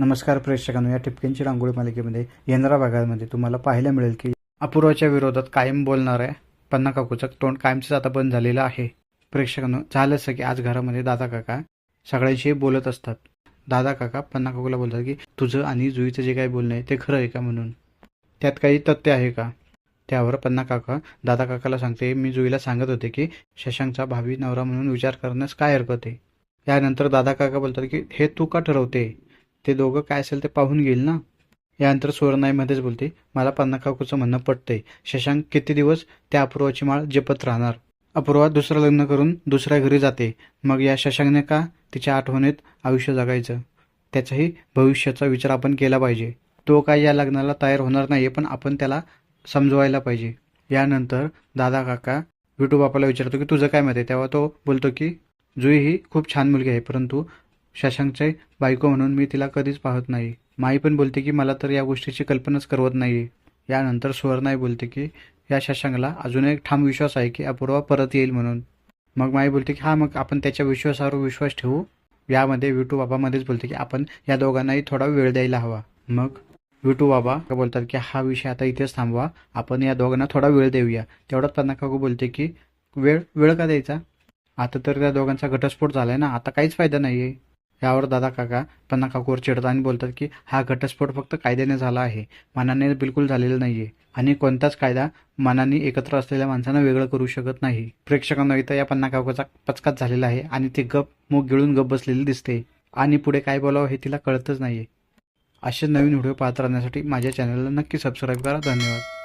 नमस्कार प्रेक्षकांनो या टिपक्यांची रांगोळी मालिकेमध्ये येणाऱ्या भागामध्ये तुम्हाला पाहायला मिळेल की अपूर्वाच्या विरोधात कायम बोलणार आहे पन्ना काकूचं तोंड कायमचंच आता बंद झालेलं आहे. प्रेक्षकांनो झालं असं की आज घरामध्ये दादा काका सगळ्यांशी बोलत असतात. दादा काका पन्ना काकूला बोलतात की तुझं आणि जुईचं जे काही बोलणं आहे ते खरं आहे का? म्हणून. त्यात काही तथ्य आहे का? त्यावर पन्ना काका दादा काकाला सांगते मी जुईला सांगत होते की शशांकचा भावी नवरा म्हणून विचार करण्यास काय हरकत आहे? यानंतर दादा काका बोलतात की हे तू का ठरवते? ते दोघं काय असेल ते पाहून घेईल ना? यानंतर सुवर्णाईमध्येच बोलते. मला पन्ना काकूचं म्हणणं पटतंय. शशांक किती दिवस त्या अपूर्वाची माळ जपत राहणार? अपूर्वा दुसरं लग्न करून दुसऱ्या घरी जाते. मग या शशांकने का तिच्या आठवणीत आयुष्य जगायचं? त्याचाही भविष्याचा विचार आपण केला पाहिजे. तो काय या लग्नाला तयार होणार नाही पण आपण त्याला समजवायला पाहिजे. यानंतर दादा काका विटू बापाला विचारतो की तुझं काय मत आहे? तेव्हा तो बोलतो की जुई ही खूप छान मुलगी आहे परंतु शशांकचे बायको म्हणून मी तिला कधीच पाहत नाही. माई पण बोलते की मला तर या गोष्टीची कल्पनाच करवत नाही यानंतर सुवर्णाई बोलते की या शशांकला अजून एक ठाम विश्वास आहे की अपूर्वा परत येईल म्हणून. मग माई बोलते की हा मग आपण त्याच्या विश्वासावर विश्वास ठेवू? यामध्ये विटू बाबामध्येच बोलते की आपण या दोघांनाही थोडा वेळ द्यायला हवा. मग विटू बाबा बोलतात की हा विषय आता इथेच थांबवा. आपण या दोघांना थोडा वेळ देऊया. तेवढ्यात पन्ना काकू बोलते की वेळ वेळ का द्यायचा? आता तर त्या दोघांचा घटस्फोट झालाय ना आता काहीच फायदा नाहीये. यावर दादा काका पन्ना काकूवर चिडतात आणि बोलतात की हा घटस्फोट फक्त कायद्याने झाला आहे. मनाने बिलकुल झालेला नाहीये. आणि कोणताच कायदा मनाने एकत्र असलेल्या माणसांना वेगळं करू शकत नाही. प्रेक्षकांना इथं या पन्ना काकूचा पचकाच झालेला आहे आणि ती गप मूग गिळून गप बसलेली दिसते. आणि पुढे काय बोलावं हे तिला कळतच नाहीये. असे नवीन व्हिडिओ पाहत राहण्यासाठी माझ्या चॅनलला नक्की सबस्क्राईब करा. धन्यवाद.